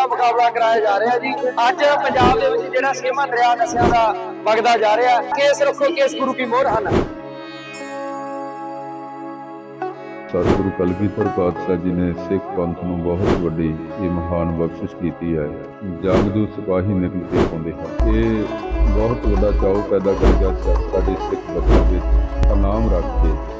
ਗੱਤਕਾ ਮੁਕਾਬਲਾ ਕਰਾਇਆ ਜਾ ਰਿਹਾ ਜੀ। ਅੱਜ ਪੰਜਾਬ ਦੇ ਵਿੱਚ ਜਿਹੜਾ ਛੇਵਾਂ ਦਰਿਆ ਨਸ਼ਿਆਂ ਦਾ ਵਗਦਾ ਜਾ ਰਿਹਾ, ਕੇਸ ਰੱਖੋ, ਕੇਸ ਗੁਰੂ ਕੀ ਮੋਹਰ ਹਨ। ਸਤਿਗੁਰੂ ਕਲਗੀਧਰ ਪਾਤਸ਼ਾਹ ਜੀ ਨੇ ਸਿੱਖ ਪੰਥ ਨੂੰ ਬਹੁਤ ਵੱਡੀ ਇਹ ਮਹਾਨ ਬਖਸ਼ਿਸ਼ ਕੀਤੀ ਹੈ। ਜੰਗਜੂ ਸਿਪਾਹੀ ਨਿਕਲ ਕੇ ਆਉਂਦੇ ਹਨ। ਇਹ ਬਹੁਤ ਵੱਡਾ ਚਾਉ ਪੈਦਾ ਕਰੇਗਾ ਸਾ- ਸਾਡੇ ਸਿੱਖ ਬੱਚਿਆਂ ਵਿੱਚ। ਨਾਮ ਰੱਖ ਕੇ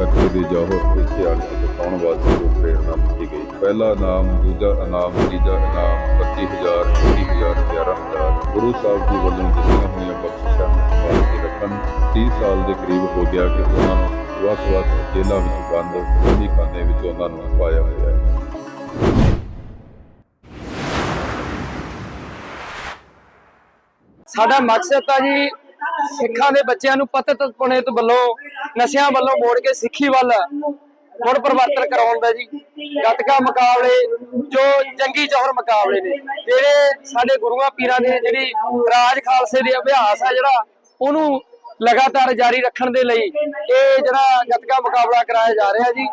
ਇਹ ਦੇ ਜੋਹਰ ਤੇ ਸਿਆਣੇ ਦਿਖਾਉਣ ਵਾਸਤੇ ਜੋ ਪ੍ਰੇਰਣਾ ਦਿੱਤੀ ਗਈ। ਪਹਿਲਾ ਨਾਮ ਦੂਜਾ ਇਨਾਮ, ਤੀਜਾ ਇਨਾਮ 25000 20000 11000 ਗੁਰੂ ਸਾਹਿਬ ਜੀ ਵੱਲੋਂ ਦਿੱਤੀਆਂ ਹੋਈਆਂ ਬਖਸ਼ਿਸ਼ਾਂ ਨੂੰ ਰੱਖਣ। 30 ਸਾਲ ਦੇ ਕਰੀਬ ਹੋ ਗਿਆ ਕਿ ਉਹਨਾਂ ਨੂੰ ਵੱਖ-ਵੱਖ ਜੇਲ੍ਹਾਂ ਵਿੱਚ ਬੰਦ ਬੰਦੀ ਖਾਨੇ ਵਿੱਚ ਉਹਨਾਂ ਨੂੰ ਪਾਇਆ ਹੋਇਆ ਹੈ। ਸਾਡਾ ਮਕਸਦ ਤਾਂ ਜੀ ਸਿੱਖਾਂ ਦੇ ਬੱਚਿਆਂ ਨੂੰ ਪਤਿਤ ਪੁਨਿਤ ਵੱਲੋਂ, ਨਸ਼ਿਆਂ ਵੱਲੋਂ ਮੋੜ ਕੇ ਸਿੱਖੀ ਵੱਲ ਮੁੜ ਪਰਿਵਰਤਨ ਕਰਾਉਣ ਦਾ ਜੀ। ਗੱਤਕਾ ਮੁਕਾਬਲੇ, ਜੋ ਜੰਗੀ ਜੋਹਰ ਮੁਕਾਬਲੇ ਨੇ, ਜਿਹੜੇ ਸਾਡੇ ਗੁਰੂਆਂ ਪੀਰਾਂ ਦੇ ਜਿਹੜੀ ਰਾਜ ਖਾਲਸੇ ਦੇ ਅਭਿਆਸ ਆ ਜਿਹੜਾ, ਉਹਨੂੰ ਲਗਾਤਾਰ ਜਾਰੀ ਰੱਖਣ ਦੇ ਲਈ ਇਹ ਜਿਹੜਾ ਗੱਤਕਾ ਮੁਕਾਬਲਾ ਕਰਾਇਆ ਜਾ ਰਿਹਾ ਜੀ।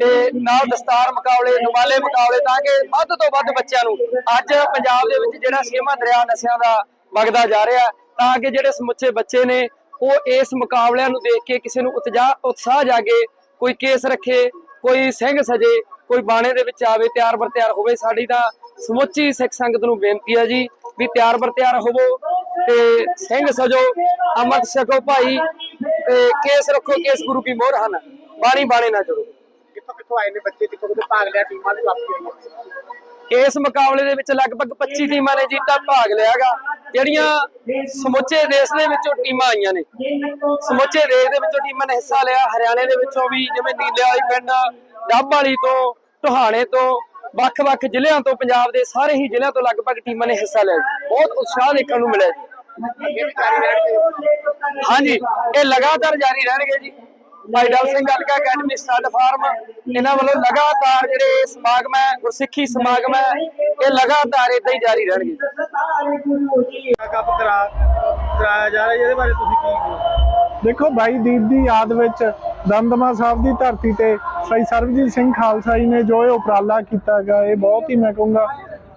ਤੇ ਨਾਲ ਦਸਤਾਰ ਮੁਕਾਬਲੇ ਨੁਮਾਲੇ ਮੁਕਾਬਲੇ, ਤਾਂ ਕਿ ਵੱਧ ਤੋਂ ਵੱਧ ਬੱਚਿਆਂ ਨੂੰ ਅੱਜ ਪੰਜਾਬ ਦੇ ਵਿੱਚ ਜਿਹੜਾ ਛੇਵਾਂ ਦਰਿਆ ਨਸ਼ਿਆਂ ਦਾ ਵਗਦਾ ਜਾ ਰਿਹਾ ਤਾਂ ਕਿ ਜਿਹੜੇ ਸਮੁੱਚੇ ਬੱਚੇ ਨੇ, ਉਹ ਇਸ ਮੁਕਾਬਲਿਆਂ ਨੂੰ ਦੇਖ ਕੇ ਕਿਸੇ ਨੂੰ ਉਤਜਾ, ਉਤਸ਼ਾਹ ਜਾਗੇ, ਕੋਈ ਕੇਸ ਰੱਖੇ, ਕੋਈ ਸਿੰਘ ਸਜੇ, ਕੋਈ ਬਾਣੇ ਦੇ ਵਿੱਚ ਆਵੇ ਤਿਆਰ ਬਰ ਤਿਆਰ ਹੋਵੇ, ਸਾਡੀ ਤਾਂ ਸਮੁੱਚੀ ਸਿੱਖ ਸੰਗਤ ਨੂੰ ਬੇਨਤੀ ਹੈ ਜੀ ਵੀ ਤਿਆਰ ਬਰ ਤਿਆਰ ਹੋਵੋ ਤੇ ਸਿੰਘ ਸਜੋ, ਅੰਮ੍ਰਿਤ ਛਕੋ ਭਾਈ ਤੇ ਕੇਸ ਰੱਖੋ, ਕੇਸ ਗੁਰੂ ਕੀ ਮੋਹਰ ਹਨ। ਬਾਣੀ ਬਾਣੇ ਨਾ ਜੁੜੋ। ਕਿੱਥੋਂ ਕਿੱਥੋਂ ਆਏ ਨੇ ਬੱਚੇ? ਕਿੱਥੋਂ ਕਿੱਥੋਂ ਭਾਗ ਲਿਆ? ਟੀਮਾਂ ਦੀ ਵਾਪਸੀ ਆਈਆਂ ਇਸ ਮੁਕਾਬਲੇ ਦੇ ਵਿੱਚ ਲਗਭਗ 25 ਟੀਮਾਂ ਨੇ ਜੀਤਾ ਭਾਗ ਲਿਆਗਾ। ਜਿਹੜੀਆਂ ਸਮੁੱਚੇ ਦੇਸ਼ ਦੇ ਵਿੱਚੋਂ ਟੀਮਾਂ ਆਈਆਂ ਨੇ। ਸਮੁੱਚੇ ਦੇਸ਼ ਦੇ ਵਿੱਚੋਂ ਟੀਮਾਂ ਨੇ ਹਿੱਸਾ ਲਿਆ। ਹਰਿਆਣੇ ਦੇ ਵਿੱਚੋਂ ਵੀ ਜਿਵੇਂ ਨੀਲੇ ਵਾਲੀ ਪਿੰਡ, ਡੱਬ ਵਾਲੀ ਤੋਂ, ਟੋਹਾਣੇ ਤੋਂ, ਵੱਖ-ਵੱਖ ਜ਼ਿਲ੍ਹਿਆਂ ਤੋਂ, ਪੰਜਾਬ ਦੇ ਸਾਰੇ ਹੀ ਜ਼ਿਲ੍ਹਿਆਂ ਤੋਂ ਲਗਭਗ ਟੀਮਾਂ ਨੇ ਹਿੱਸਾ ਲਿਆ ਬਹੁਤ ਉਤਸ਼ਾਹ ਦੇਖਣ ਨੂੰ ਮਿਲਿਆ ਜੀ। ਹਾਂਜੀ, ਇਹ ਲਗਾਤਾਰ ਜਾਰੀ ਰਹਿਣਗੇ ਜੀ। Bhai Dal Singh Gatka academy stud farm. ਇਹਨਾਂ ਵੱਲੋਂ ਲਗਾਤਾਰ ਜਿਹੜੇ ਸਮਾਗਮ ਹੈ ਗੁਰਸਿੱਖੀ ਸਮਾਗਮ ਹੈ ਇਹ ਲਗਾਤਾਰ ਇਦਾਂ ਹੀ ਜਾਰੀ ਰਹਿਣਗੇ। ਕੱਪ ਕਰਾ ਕਰਾਇਆ ਜਾ ਰਿਹਾ ਇਹਦੇ ਬਾਰੇ ਤੁਸੀਂ ਕੀ ਕਹੋ ਦੇਖੋ ਭਾਈ ਦੀਪ ਦੀ ਯਾਦ ਵਿੱਚ ਦਮਦਮਾ ਸਾਹਿਬ ਦੀ ਧਰਤੀ ਤੇ ਭਾਈ ਸਰਬਜੀਤ ਸਿੰਘ ਖਾਲਸਾ ਜੀ ਨੇ ਜੋ ਇਹ ਉਪਰਾਲਾ ਕੀਤਾ ਹੈਗਾ ਇਹ ਬਹੁਤ ਹੀ ਮੈਂ ਕਹੂੰਗਾ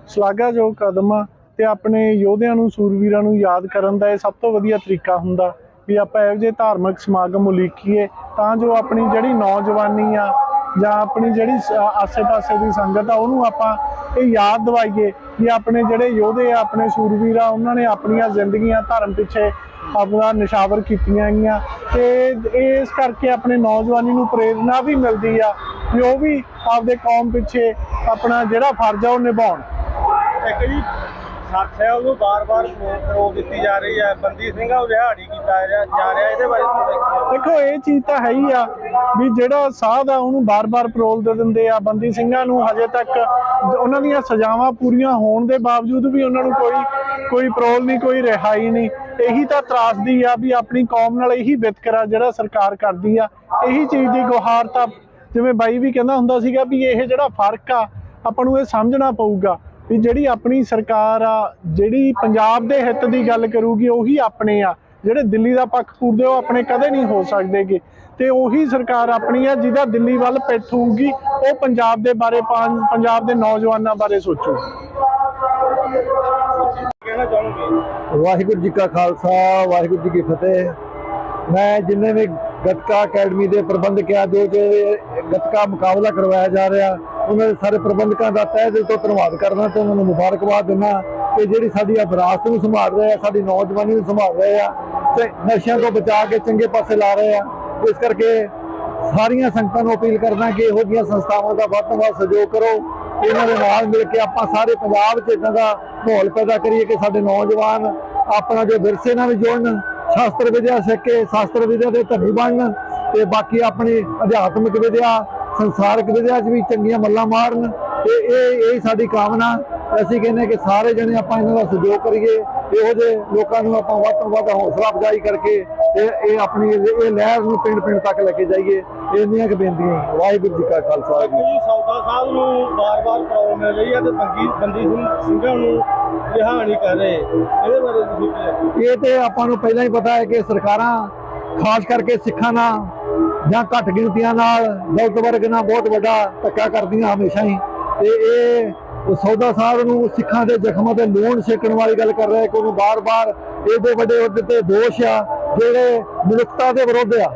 ਸ਼ਲਾਘਾਯੋਗ ਕਦਮ ਆ ਤੇ ਆਪਣੇ ਯੋਧਿਆਂ ਨੂੰ ਸੂਰਵੀਰਾਂ ਨੂੰ ਯਾਦ ਕਰਨ ਦਾ ਇਹ ਸਭ ਤੋਂ ਵਧੀਆ ਤਰੀਕਾ ਹੁੰਦਾ। ਵੀ ਆਪਾਂ ਇਹੋ ਜਿਹੇ ਧਾਰਮਿਕ ਸਮਾਗਮ ਉਲੀਕੀਏ, ਤਾਂ ਜੋ ਆਪਣੀ ਜਿਹੜੀ ਨੌਜਵਾਨੀ ਆ ਜਾਂ ਆਪਣੀ ਜਿਹੜੀ ਆਸੇ-ਪਾਸੇ ਦੀ ਸੰਗਤ ਆ, ਉਹਨੂੰ ਆਪਾਂ ਇਹ ਯਾਦ ਦਿਵਾਈਏ ਕਿ ਆਪਣੇ ਜਿਹੜੇ ਯੋਧੇ ਆ, ਆਪਣੇ ਸੂਰਵੀਰ ਆ, ਉਹਨਾਂ ਨੇ ਆਪਣੀਆਂ ਜ਼ਿੰਦਗੀਆਂ ਧਰਮ ਪਿੱਛੇ ਆਪਣਾ ਨਿਸ਼ਾਵਰ ਕੀਤੀਆਂ ਗਈਆਂ। ਤੇ ਇਸ ਕਰਕੇ ਆਪਣੇ ਨੌਜਵਾਨੀ ਨੂੰ ਪ੍ਰੇਰਣਾ ਵੀ ਮਿਲਦੀ ਆ ਕਿ ਉਹ ਵੀ ਆਪਦੇ ਕੌਮ ਪਿੱਛੇ ਆਪਣਾ ਜਿਹੜਾ ਫਰਜ਼ ਆ, ਉਹ ਨਿਭਾਉਣ। ਇੱਕ ਸਾਹਿਬ ਨੂੰ ਬਾਰ-ਬਾਰ ਪ੍ਰੋ ਦਿੱਤੀ ਜਾ ਰਹੀ ਹੈ। ਬੰਦੀ ਸਿੰਘਾਂ ਨੂੰ ਰਿਹਾੜੀ ਕੀਤਾ ਜਾ ਜਾ ਰਿਹਾ, ਇਹਦੇ ਬਾਰੇ ਤੁਸੀਂ ਦੇਖੋ। ਦੇਖੋ, ਇਹ ਚੀਜ਼ ਤਾਂ ਹੈ ਹੀ ਆ ਵੀ ਜਿਹੜਾ ਸਾਧ ਆ, ਉਹਨੂੰ ਬਾਰ-ਬਾਰ ਪਰੋਲ ਦੇ ਦਿੰਦੇ ਆ। ਬੰਦੀ ਸਿੰਘਾਂ ਨੂੰ ਹਜੇ ਤੱਕ ਉਹਨਾਂ ਦੀਆਂ ਸਜ਼ਾਵਾਂ ਪੂਰੀਆਂ ਹੋਣ ਦੇ ਬਾਵਜੂਦ ਵੀ ਉਹਨਾਂ ਨੂੰ ਕੋਈ ਕੋਈ ਪਰੋਲ ਨਹੀਂ, ਕੋਈ ਰਿਹਾਈ ਨਹੀਂ। ਇਹੀ ਤਾਂ ਤਰਾਸਦੀ ਆ ਵੀ ਆਪਣੀ ਕੌਮ ਨਾਲ ਇਹੀ ਵਿਤਕਰਾ ਜਿਹੜਾ ਸਰਕਾਰ ਕਰਦੀ ਆ। ਇਹੀ ਚੀਜ਼ ਦੀ ਗੁਹਾਰ ਤਾਂ ਜਿਵੇਂ ਬਾਈ ਵੀ ਕਹਿੰਦਾ ਹੁੰਦਾ ਸੀਗਾ ਵੀ ਇਹ ਜਿਹੜਾ ਫ਼ਰਕ ਆ, ਆਪਾਂ ਨੂੰ ਇਹ ਸਮਝਣਾ ਪਊਗਾ। ਵੀ ਜਿਹੜੀ ਆਪਣੀ ਸਰਕਾਰ ਆ, ਜਿਹੜੀ ਪੰਜਾਬ ਦੇ ਹਿੱਤ ਦੀ ਗੱਲ ਕਰੂਗੀ, ਉਹੀ ਆਪਣੇ ਆ। ਜਿਹੜੇ ਦਿੱਲੀ ਦਾ ਪੱਖ ਪੂਰਦੇ, ਉਹ ਆਪਣੇ ਕਦੇ ਨਹੀਂ ਹੋ ਸਕਦੇਗੇ। ਤੇ ਉਹੀ ਸਰਕਾਰ ਆਪਣੀ ਆ, ਜਿਹਦਾ ਦਿੱਲੀ ਵੱਲ ਪਿੱਠ ਹੋਊਗੀ, ਉਹ ਪੰਜਾਬ ਦੇ ਬਾਰੇ ਪੰਜਾਬ ਦੇ ਨੌਜਵਾਨਾਂ ਬਾਰੇ ਸੋਚੂ। ਕਹਿਣਾ ਚਾਹੋਗੇ ਵਾਹਿਗੁਰੂ ਜੀ ਕਾ ਖਾਲਸਾ, ਵਾਹਿਗੁਰੂ ਜੀ ਕੀ ਫਤਿਹ। ਮੈਂ ਜਿੰਨੇ ਵੀ ਗੱਤਕਾ ਅਕੈਡਮੀ ਦੇ ਪ੍ਰਬੰਧਕ ਆ ਜੋ ਕਿ ਗੱਤਕਾ ਮੁਕਾਬਲਾ ਕਰਵਾਇਆ ਜਾ ਰਿਹਾ। ਉਹਨਾਂ ਦੇ ਸਾਰੇ ਪ੍ਰਬੰਧਕਾਂ ਦਾ ਤਹਿ ਦਿਲ ਤੋਂ ਧੰਨਵਾਦ ਕਰਦਾ ਤੇ ਉਹਨਾਂ ਨੂੰ ਮੁਬਾਰਕਬਾਦ ਦਿੰਦਾ ਕਿ ਜਿਹੜੀ ਸਾਡੀ ਆ ਵਿਰਾਸਤ ਨੂੰ ਸੰਭਾਲ ਰਹੇ ਆ, ਸਾਡੀ ਨੌਜਵਾਨੀ ਨੂੰ ਸੰਭਾਲ ਰਹੇ ਆ ਤੇ ਨਸ਼ਿਆਂ ਤੋਂ ਬਚਾ ਕੇ ਚੰਗੇ ਪਾਸੇ ਲਾ ਰਹੇ ਆ। ਇਸ ਕਰਕੇ ਸਾਰੀਆਂ ਸੰਗਤਾਂ ਨੂੰ ਅਪੀਲ ਕਰਦਾ ਕਿ ਇਹੋ ਜਿਹੀਆਂ ਸੰਸਥਾਵਾਂ ਦਾ ਵੱਧ ਤੋਂ ਵੱਧ ਸਹਿਯੋਗ ਕਰੋ। ਇਹਨਾਂ ਦੇ ਨਾਲ ਮਿਲ ਕੇ ਆਪਾਂ ਸਾਰੇ ਪੰਜਾਬ 'ਚ ਇਦਾਂ ਦਾ ਮਾਹੌਲ ਪੈਦਾ ਕਰੀਏ ਕਿ ਸਾਡੇ ਨੌਜਵਾਨ ਆਪਣਾ ਜੋ ਵਿਰਸੇ ਨਾਲ ਵੀ ਜੁੜਨ ਸ਼ਾਸਤਰ ਵਿਦਿਆ ਸਿੱਖ ਕੇ ਸ਼ਾਸਤਰ ਵਿਦਿਆ ਦੇ ਧਨੀ ਬਣਨ ਤੇ ਬਾਕੀ ਆਪਣੀ ਅਧਿਆਤਮਿਕ ਵਿਦਿਆ, ਸੰਸਾਰਿਕ ਵਿਦਿਆ 'ਚ ਵੀ ਚੰਗੀਆਂ ਮੱਲਾਂ ਮਾਰਨ ਤੇ ਇਹ ਇਹ ਸਾਡੀ ਕਾਮਨਾ। ਅਸੀਂ ਕਹਿੰਦੇ ਕਿ ਸਾਰੇ ਜਣੇ ਆਪਾਂ ਇਹਨਾਂ ਦਾ ਸਹਿਯੋਗ ਕਰੀਏ, ਇਹੋ ਜਿਹੇ ਲੋਕਾਂ ਨੂੰ ਆਪਾਂ ਵੱਧ ਤੋਂ ਵੱਧ ਹੌਸਲਾ ਅਫਜ਼ਾਈ ਕਰਕੇ ਇਹ ਇਹ ਆਪਣੀ ਇਹ ਲਹਿਰ ਨੂੰ ਪਿੰਡ ਪਿੰਡ ਤੱਕ ਲੈ ਕੇ ਜਾਈਏ। ਇੰਨੀਆਂ ਕੁ ਬੇਨਤੀਆਂ ਵਾਹਿਗੁਰੂ ਜੀ ਕਾ ਖਾਲਸਾ, ਵਾਹਿਗੁਰੂ ਜੀ ਸੌਦਾ ਸਾਹਿਬ ਨੂੰ ਬਾਰ-ਬਾਰ ਪ੍ਰੋਬਲਮ ਮਿਲ ਰਹੀ ਹੈ ਤੇ ਬੰਦੀ ਬੰਦੀ ਸਿੰਘਾਂ ਨੂੰ ਰਿਹਾ ਨਹੀਂ ਕਰ ਰਹੇ। ਇਹਦੇ ਬਾਰੇ ਤੁਸੀਂ ਕੀ ਇਹ ਤੇ ਆਪਾਂ ਨੂੰ ਪਹਿਲਾਂ ਹੀ ਪਤਾ ਹੈ ਕਿ ਸਰਕਾਰਾਂ, ਖਾਸ ਕਰਕੇ ਸਿੱਖਾਂ ਨਾਲ ਜਾਂ ਘੱਟ ਗਿਣਤੀਆਂ ਨਾਲ ਦਲਿਤ ਵਰਗ ਨਾਲ ਬਹੁਤ ਵੱਡਾ ਧੱਕਾ ਕਰਦੀਆਂ ਹਮੇਸ਼ਾ ਹੀ। ਤੇ ਇਹ ਸੌਦਾ ਸਾਹਿਬ ਨੂੰ ਸਿੱਖਾਂ ਦੇ ਜ਼ਖਮਾਂ ਤੇ ਲੂਣ ਛੇਕਣ ਵਾਲੀ ਗੱਲ ਕਰ ਰਿਹਾ ਕਿ ਉਹਨੂੰ ਬਾਰ-ਬਾਰ ਇਹਦੇ ਵੱਡੇ ਉਹਦੇ ਤੇ ਦੋਸ਼ ਆ, ਜਿਹੜੇ ਮਨੁੱਖਤਾ ਦੇ ਵਿਰੁੱਧ ਆ।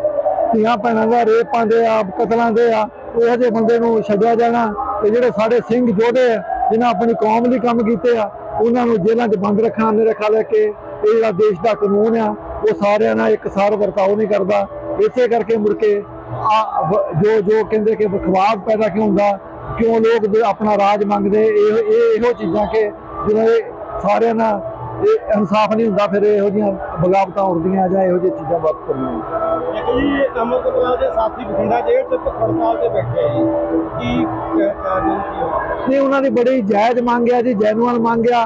ਧੀਆਂ ਭੈਣਾਂ ਦਾ ਰੇਪ ਪਾਉਂਦੇ ਆ, ਕਤਲਾਂ ਦੇ ਆ ਇਹੋ ਜਿਹੇ ਬੰਦੇ ਨੂੰ ਛੱਡਿਆ ਜਾਣਾ ਤੇ ਜਿਹੜੇ ਸਾਡੇ ਸਿੰਘ ਯੋਧੇ ਆ ਜਿਨ੍ਹਾਂ ਆਪਣੀ ਕੌਮ ਲਈ ਕੰਮ ਕੀਤੇ ਆ ਉਹਨਾਂ ਨੂੰ ਜੇਲ੍ਹਾਂ 'ਚ ਬੰਦ ਰੱਖਣਾ ਮੇਰੇ ਖਿਆਲ ਹੈ ਕਿ ਇਹ ਜਿਹੜਾ ਦੇਸ਼ ਦਾ ਕਾਨੂੰਨ ਆ, ਉਹ ਸਾਰਿਆਂ ਨਾਲ ਇੱਕਸਾਰ ਵਰਤਾਓ ਨਹੀਂ ਕਰਦਾ। ਇਸੇ ਕਰਕੇ ਮੁੜ ਕੇ ਜੋ ਜੋ ਕਹਿੰਦੇ ਕਿ ਵਿਖਵਾਦ ਪੈਦਾ ਕਿਉਂ ਹੁੰਦਾ, ਕਿਉਂ ਲੋਕ ਆਪਣਾ ਰਾਜ ਮੰਗਦੇ, ਇਹ, ਇਹੋ ਚੀਜ਼ਾਂ ਕਿ ਜਦੋਂ ਇਹ ਸਾਰਿਆਂ ਨਾਲ ਇਹ ਇਨਸਾਫ ਨਹੀਂ ਹੁੰਦਾ ਫਿਰ ਇਹੋ ਜਿਹੀਆਂ ਬਗਾਵਤਾਂ ਉੱਠਦੀਆਂ ਜਾਂ ਇਹੋ ਜਿਹੀਆਂ ਚੀਜ਼ਾਂ ਵਾਪਰਦੀਆਂ ਇੱਕ ਜੀ ਦੇ ਸਾਥੀ ਬਠਿੰਡਾ ਜੇਲ੍ਹ 'ਚ ਭੁੱਖ ਹੜਤਾਲ ਤੇ ਬੈਠੇ ਆ ਜੀ ਕੀ ਕਾਰਨ ਕੀ ਨਹੀਂ ਉਹਨਾਂ ਦੀ ਬੜੀ ਜਾਇਜ਼ ਮੰਗ ਆ ਜੀ ਜੈਨੂਅਲ ਮੰਗ ਆ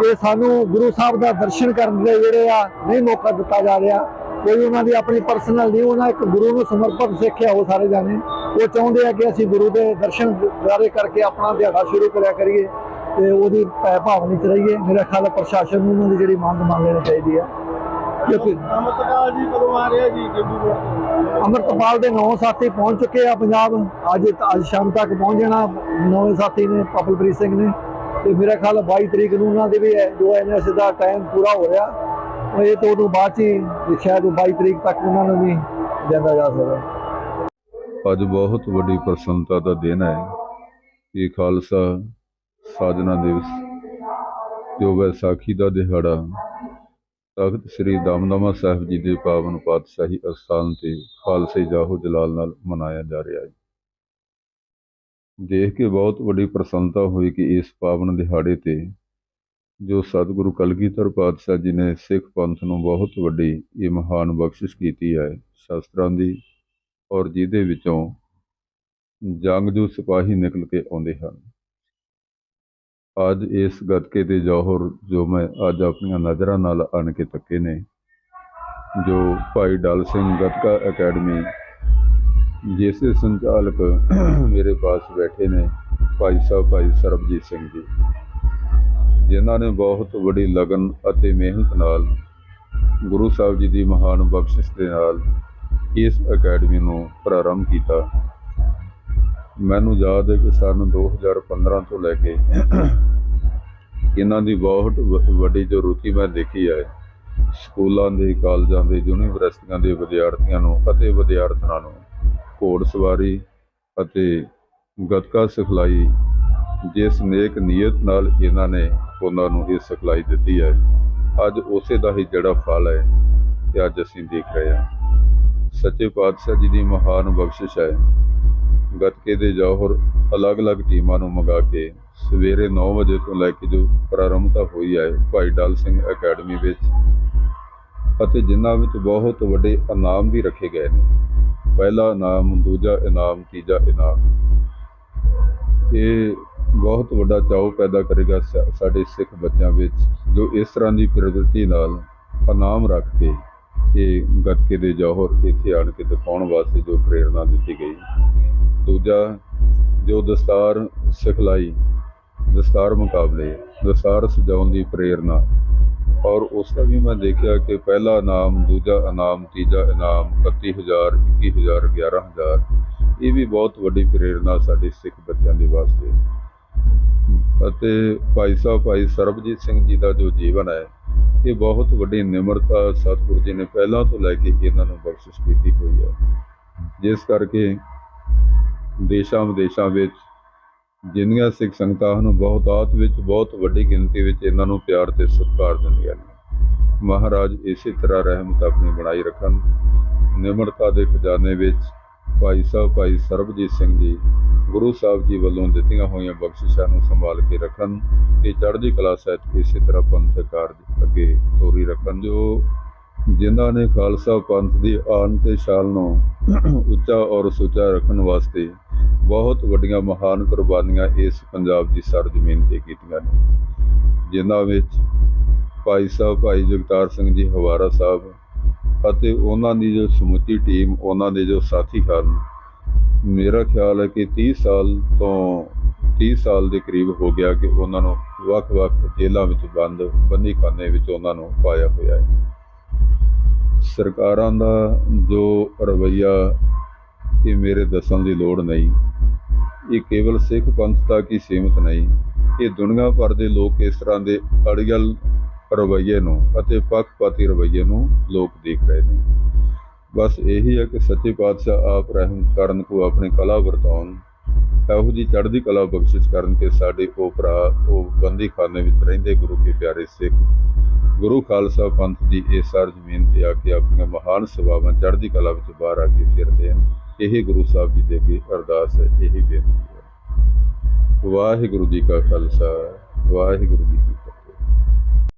ਕਿ ਸਾਨੂੰ ਗੁਰੂ ਸਾਹਿਬ ਦਾ ਦਰਸ਼ਨ ਕਰਨ ਦੇ ਜਿਹੜੇ ਆ ਨਹੀਂ ਮੌਕਾ ਦਿੱਤਾ ਜਾ ਰਿਹਾ। ਕੋਈ ਉਹਨਾਂ ਦੀ ਆਪਣੀ ਪਰਸਨਲ ਨਹੀਂ ਉਹਨਾਂ ਇੱਕ ਗੁਰੂ ਨੂੰ ਸਮਰਪਿਤ ਸਿੱਖਿਆ ਉਹ ਸਾਰੇ ਜਾਣੇ। ਉਹ ਚਾਹੁੰਦੇ ਆ ਕਿ ਅਸੀਂ ਗੁਰੂ ਦੇ ਦਰਸ਼ਨ ਦਿਦਾਰੇ ਕਰਕੇ ਆਪਣਾ ਦਿਹਾੜਾ ਸ਼ੁਰੂ ਕਰਿਆ ਕਰੀਏ। ਤੇ ਉਹਦੀ ਭੈ ਭਾਵਨੀ ਚ ਰਹੀਏ। ਮੇਰਾ ਖਿਆਲ ਹੈ ਪ੍ਰਸ਼ਾਸਨ ਨੂੰ ਉਹਨਾਂ ਦੀ ਜਿਹੜੀ ਮੰਗ ਮੰਨ ਲੈਣੀ ਚਾਹੀਦੀ ਆ। ਕਿਉਂਕਿ ਅਮਰਤਪਾਲ ਜੀ ਕਦੋਂ ਆ ਰਹੇ ਜੀ ਤੋਂ ਅਮਰਤਪਾਲ ਦੇ ਨੌ ਸਾਥੀ ਪਹੁੰਚ ਚੁੱਕੇ ਆ ਪੰਜਾਬ। ਅੱਜ ਅੱਜ ਸ਼ਾਮ ਤੱਕ ਪਹੁੰਚ ਜਾਣਾ। ਨੌਵੇਂ ਸਾਥੀ ਨੇ ਪਪਲਪ੍ਰੀਤ ਸਿੰਘ ਨੇ। ਤੇ ਮੇਰਾ ਖਿਆਲ ਹੈ 22 ਤਰੀਕ ਨੂੰ ਉਹਨਾਂ ਦੇ ਵੀ ਹੈ ਜੋ ਐਨਐਸ ਦਾ ਟਾਈਮ ਪੂਰਾ ਹੋ ਰਿਹਾ ਉਹ ਇਹ ਤੋਂ ਉਦੋਂ ਬਾਅਦ 'ਚ ਹੀ ਸ਼ਾਇਦ 22 ਤਰੀਕ ਤੱਕ ਉਹਨਾਂ ਨੂੰ ਵੀ ਜਾਂਦਾ ਜਾ ਸਕਦਾ। ਅੱਜ ਬਹੁਤ ਵੱਡੀ ਪ੍ਰਸੰਨਤਾ ਦਾ ਦਿਨ ਹੈ। ਕਿ ਖਾਲਸਾ ਸਾਜਨਾ ਦਿਵਸ, ਜੋ ਵਿਸਾਖੀ ਦਾ ਦਿਹਾੜਾ, ਤਖਤ ਸ੍ਰੀ ਦਮਦਮਾ ਸਾਹਿਬ ਜੀ ਦੇ ਪਾਵਨ ਪਾਤਸ਼ਾਹੀ ਅਸਥਾਨ ਤੇ ਖਾਲਸੇ ਜਾਹੋ ਜਲਾਲ ਨਾਲ ਮਨਾਇਆ ਜਾ ਰਿਹਾ ਹੈ। ਦੇਖ ਕੇ ਬਹੁਤ ਵੱਡੀ ਪ੍ਰਸੰਨਤਾ ਹੋਈ ਕਿ ਇਸ ਪਾਵਨ ਦਿਹਾੜੇ ਤੇ ਜੋ ਸਤਿਗੁਰੂ ਕਲਗੀਧਰ ਪਾਤਸ਼ਾਹ ਜੀ ਨੇ ਸਿੱਖ ਪੰਥ ਨੂੰ ਬਹੁਤ ਵੱਡੀ ਇਹ ਮਹਾਨ ਬਖਸ਼ਿਸ਼ ਕੀਤੀ ਹੈ ਸ਼ਾਸਤਰਾਂ ਦੀ ਔਰ ਜਿਹਦੇ ਵਿੱਚੋਂ ਜੰਗ ਜੋ ਸਿਪਾਹੀ ਨਿਕਲ ਕੇ ਆਉਂਦੇ ਹਨ। ਅੱਜ ਇਸ ਗੱਤਕੇ ਦੇ ਜੌਹਰ, ਜੋ ਮੈਂ ਅੱਜ ਆਪਣੀਆਂ ਨਜ਼ਰਾਂ ਨਾਲ ਆਣ ਕੇ ਤੱਕੇ ਨੇ, ਜੋ ਭਾਈ ਡਲ ਸਿੰਘ ਗੱਤਕਾ ਅਕੈਡਮੀ, ਜਿਸ ਦੇ ਸੰਚਾਲਕ ਮੇਰੇ ਪਾਸ ਬੈਠੇ ਨੇ, ਭਾਈ ਸਾਹਿਬ, ਭਾਈ ਸਰਬਜੀਤ ਸਿੰਘ ਜੀ, ਜਿਨ੍ਹਾਂ ਨੇ ਬਹੁਤ ਵੱਡੀ ਲਗਨ ਅਤੇ ਮਿਹਨਤ ਨਾਲ ਗੁਰੂ ਸਾਹਿਬ ਜੀ ਦੀ ਮਹਾਨ ਬਖਸ਼ਿਸ਼ ਦੇ ਨਾਲ ਇਸ ਅਕੈਡਮੀ ਨੂੰ ਪ੍ਰਾਰੰਭ ਕੀਤਾ। ਮੈਨੂੰ ਯਾਦ ਹੈ ਕਿ ਸਨ 2015 ਤੋਂ ਲੈ ਕੇ ਇਹਨਾਂ ਦੀ ਬਹੁਤ ਵ- ਵੱਡੀ ਜੋ ਰੁਚੀ ਮੈਂ ਦੇਖੀ ਹੈ। ਸਕੂਲਾਂ ਦੇ, ਕਾਲਜਾਂ ਦੇ, ਯੂਨੀਵਰਸਿਟੀਆਂ ਦੇ ਵਿਦਿਆਰਥੀਆਂ ਨੂੰ ਅਤੇ ਵਿਦਿਆਰਥਣਾਂ ਨੂੰ ਘੋੜ ਸਵਾਰੀ ਅਤੇ ਗੱਤਕਾ ਸਿਖਲਾਈ, ਜਿਸ ਨੇਕ ਨੀਅਤ ਨਾਲ ਇਹਨਾਂ ਨੇ ਉਹਨਾਂ ਨੂੰ ਇਹ ਸਿਖਲਾਈ ਦਿੱਤੀ ਹੈ। ਅੱਜ ਉਸੇ ਦਾ ਹੀ ਜਿਹੜਾ ਫਲ ਹੈ ਤੇ ਅੱਜ ਅਸੀਂ ਦੇਖ ਰਹੇ ਹਾਂ। ਸੱਚੇ ਪਾਤਸ਼ਾਹ ਜੀ ਦੀ ਮਹਾਨ ਬਖਸ਼ਿਸ਼ ਹੈ। ਗੱਤਕੇ ਦੇ ਜੌਹਰ ਅਲੱਗ-ਅਲੱਗ ਟੀਮਾਂ ਨੂੰ ਮੰਗਾ ਕੇ ਸਵੇਰੇ 9 ਵਜੇ ਤੋਂ ਲੈ ਕੇ ਜੋ ਪ੍ਰਾਰੰਭਤਾ ਹੋਈ ਹੈ ਭਾਈ ਡਲ ਸਿੰਘ ਅਕੈਡਮੀ ਵਿੱਚ ਅਤੇ ਜਿਨ੍ਹਾਂ ਵਿੱਚ ਬਹੁਤ ਵੱਡੇ ਇਨਾਮ ਵੀ ਰੱਖੇ ਗਏ ਨੇ। ਪਹਿਲਾ ਇਨਾਮ, ਦੂਜਾ ਇਨਾਮ, ਤੀਜਾ ਇਨਾਮ। ਇਹ ਬਹੁਤ ਵੱਡਾ ਚਾਅ ਪੈਦਾ ਕਰੇਗਾ ਸਾ- ਸਾਡੇ ਸਿੱਖ ਬੱਚਿਆਂ ਵਿੱਚ ਜੋ ਇਸ ਤਰ੍ਹਾਂ ਦੀ ਪ੍ਰਵਿਰਤੀ ਨਾਲ ਇਨਾਮ ਰੱਖ ਕੇ ਇਹ ਗੱਤਕੇ ਦੇ ਜੌਹਰ ਇੱਥੇ ਆਣ ਕੇ ਦਿਖਾਉਣ ਵਾਸਤੇ ਜੋ ਪ੍ਰੇਰਣਾ ਦਿੱਤੀ ਗਈ। ਦੂਜਾ ਜੋ ਦਸਤਾਰ ਸਿਖਲਾਈ, ਦਸਤਾਰ ਮੁਕਾਬਲੇ, ਦਸਤਾਰ ਸਜਾਉਣ ਦੀ ਪ੍ਰੇਰਣਾ। ਔਰ ਉਸ ਦਾ ਵੀ ਮੈਂ ਦੇਖਿਆ ਕਿ ਪਹਿਲਾ ਇਨਾਮ, ਦੂਜਾ ਇਨਾਮ, ਤੀਜਾ ਇਨਾਮ 31000 21000 11000 ਇਹ ਵੀ ਬਹੁਤ ਵੱਡੀ ਪ੍ਰੇਰਣਾ ਸਾਡੇ ਸਿੱਖ ਬੱਚਿਆਂ ਦੇ ਵਾਸਤੇ। ਅਤੇ ਭਾਈ ਸਾਹਿਬ, ਭਾਈ ਸਰਬਜੀਤ ਸਿੰਘ ਜੀ ਦਾ ਜੋ ਜੀਵਨ ਹੈ, ਇਹ ਬਹੁਤ ਵੱਡੀ ਨਿਮਰਤਾ ਸਤਿਗੁਰੂ ਜੀ ਨੇ ਪਹਿਲਾਂ ਤੋਂ ਲੈ ਕੇ ਇਹਨਾਂ ਨੂੰ ਬਖਸ਼ਿਸ਼ ਕੀਤੀ ਹੋਈ ਹੈ। ਜਿਸ ਕਰਕੇ ਦੇਸ਼ਾਂ ਵਿਦੇਸ਼ਾਂ ਵਿੱਚ ਜਿੰਨੀਆਂ ਸਿੱਖ ਸੰਗਤਾਂ ਹਨ ਬਹੁਤਾਤ ਵਿੱਚ ਬਹੁਤ ਵੱਡੀ ਗਿਣਤੀ ਵਿੱਚ ਇਹਨਾਂ ਨੂੰ ਪਿਆਰ ਤੇ ਸਤਿਕਾਰ ਦਿੰਦੀਆਂ ਨੇ। ਮਹਾਰਾਜ ਇਸੇ ਤਰ੍ਹਾਂ ਰਹਿਮਤ ਆਪਣੀ ਬਣਾਈ ਰੱਖਣ। ਨਿਮਰਤਾ ਦੇ ਖਜ਼ਾਨੇ ਵਿੱਚ ਭਾਈ ਸਾਹਿਬ, ਭਾਈ ਸਰਬਜੀਤ ਸਿੰਘ ਜੀ ਗੁਰੂ ਸਾਹਿਬ ਜੀ ਵੱਲੋਂ ਦਿੱਤੀਆਂ ਹੋਈਆਂ ਬਖਸ਼ਿਸ਼ਾਂ ਨੂੰ ਸੰਭਾਲ ਕੇ ਰੱਖਣ ਤੇ ਚੜ੍ਹਦੀ ਕਲਾ ਸਹਿਤ ਇਸੇ ਤਰ੍ਹਾਂ ਪੰਥ ਕਾਰਜ ਅੱਗੇ ਤੋਰੀ ਰੱਖਣ, ਜੋ ਜਿਨ੍ਹਾਂ ਨੇ ਖਾਲਸਾ ਪੰਥ ਦੀ ਆਨ ਤੇ ਸ਼ਾਨ ਨੂੰ ਉੱਚਾ ਔਰ ਸੁੱਚਾ ਰੱਖਣ ਵਾਸਤੇ ਬਹੁਤ ਵੱਡੀਆਂ ਮਹਾਨ ਕੁਰਬਾਨੀਆਂ ਇਸ ਪੰਜਾਬ ਦੀ ਸਰਜ਼ਮੀਨ ਤੇ ਕੀਤੀਆਂ ਨੇ। ਜਿਨ੍ਹਾਂ ਵਿੱਚ ਭਾਈ ਸਾਹਿਬ, ਭਾਈ ਜਗਤਾਰ ਸਿੰਘ ਜੀ, ਹਵਾਰਾ ਸਾਹਿਬ ਅਤੇ ਉਹਨਾਂ ਦੀ ਜੋ ਸਮੁੱਚੀ ਟੀਮ, ਉਹਨਾਂ ਦੇ ਜੋ ਸਾਥੀ ਹਨ, ਮੇਰਾ ਖਿਆਲ ਹੈ ਕਿ 30 ਸਾਲ ਤੋਂ 30 ਸਾਲ ਦੇ ਕਰੀਬ ਹੋ ਗਿਆ ਕਿ ਉਹਨਾਂ ਨੂੰ ਵੱਖ-ਵੱਖ ਜੇਲ੍ਹਾਂ ਵਿੱਚ ਬੰਦ, ਬੰਦੀਖਾਨੇ ਵਿੱਚ ਉਹਨਾਂ ਨੂੰ ਪਾਇਆ ਹੋਇਆ ਹੈ। ਸਰਕਾਰਾਂ ਦਾ ਜੋ ਰਵੱਈਆ ਇਹ ਮੇਰੇ ਦੱਸਣ ਦੀ ਲੋੜ ਨਹੀਂ। ਇਹ ਕੇਵਲ ਸਿੱਖ ਪੰਥ ਤੱਕ ਹੀ ਸੀਮਿਤ ਨਹੀਂ। ਇਹ ਦੁਨੀਆ ਭਰ ਦੇ ਲੋਕ ਇਸ ਤਰ੍ਹਾਂ ਦੇ ਅੜੀਅਲ ਰਵੱਈਏ ਨੂੰ ਅਤੇ ਪੱਖਪਾਤੀ ਰਵੱਈਏ ਨੂੰ ਲੋਕ ਦੇਖ ਰਹੇ ਨੇ। ਬਸ ਇਹੀ ਹੈ ਕਿ ਸੱਚੇ ਪਾਤਸ਼ਾਹ ਆਪ ਰਹਿਮ ਕਰਨ ਕੋ ਆਪਣੀ ਕਲਾ ਵਰਤਾਉਣ। ਇਹੋ ਜੀ ਚੜ੍ਹਦੀ ਕਲਾ ਬਖਸ਼ਿਸ਼ ਕਰਨ ਕਿ ਸਾਡੇ ਉਹ ਭਰਾ, ਉਹ ਬੰਦੀ ਖਾਨੇ ਵਿੱਚ ਰਹਿੰਦੇ ਗੁਰੂ ਕੇ ਪਿਆਰੇ ਸਿੱਖ, ਗੁਰੂ ਖਾਲਸਾ ਪੰਥ ਦੀ ਇਹ ਸਾਰ ਜ਼ਮੀਨ ਤੇ ਆ ਕੇ ਆਪਣੀਆਂ ਮਹਾਨ ਸੇਵਾਵਾਂ ਚੜ੍ਹਦੀ ਕਲਾ ਵਿੱਚ ਬਾਹਰ ਆ ਕੇ ਫਿਰਦੇ ਹਨ। ਇਹ ਗੁਰੂ ਸਾਹਿਬ ਜੀ ਦੇ ਅੱਗੇ ਅਰਦਾਸ ਹੈ ਇਹੀ ਬੇਨਤੀ ਹੈ। ਵਾਹਿਗੁਰੂ ਜੀ ਕਾ ਖਾਲਸਾ, ਵਾਹਿਗੁਰੂ ਜੀ ਕੀ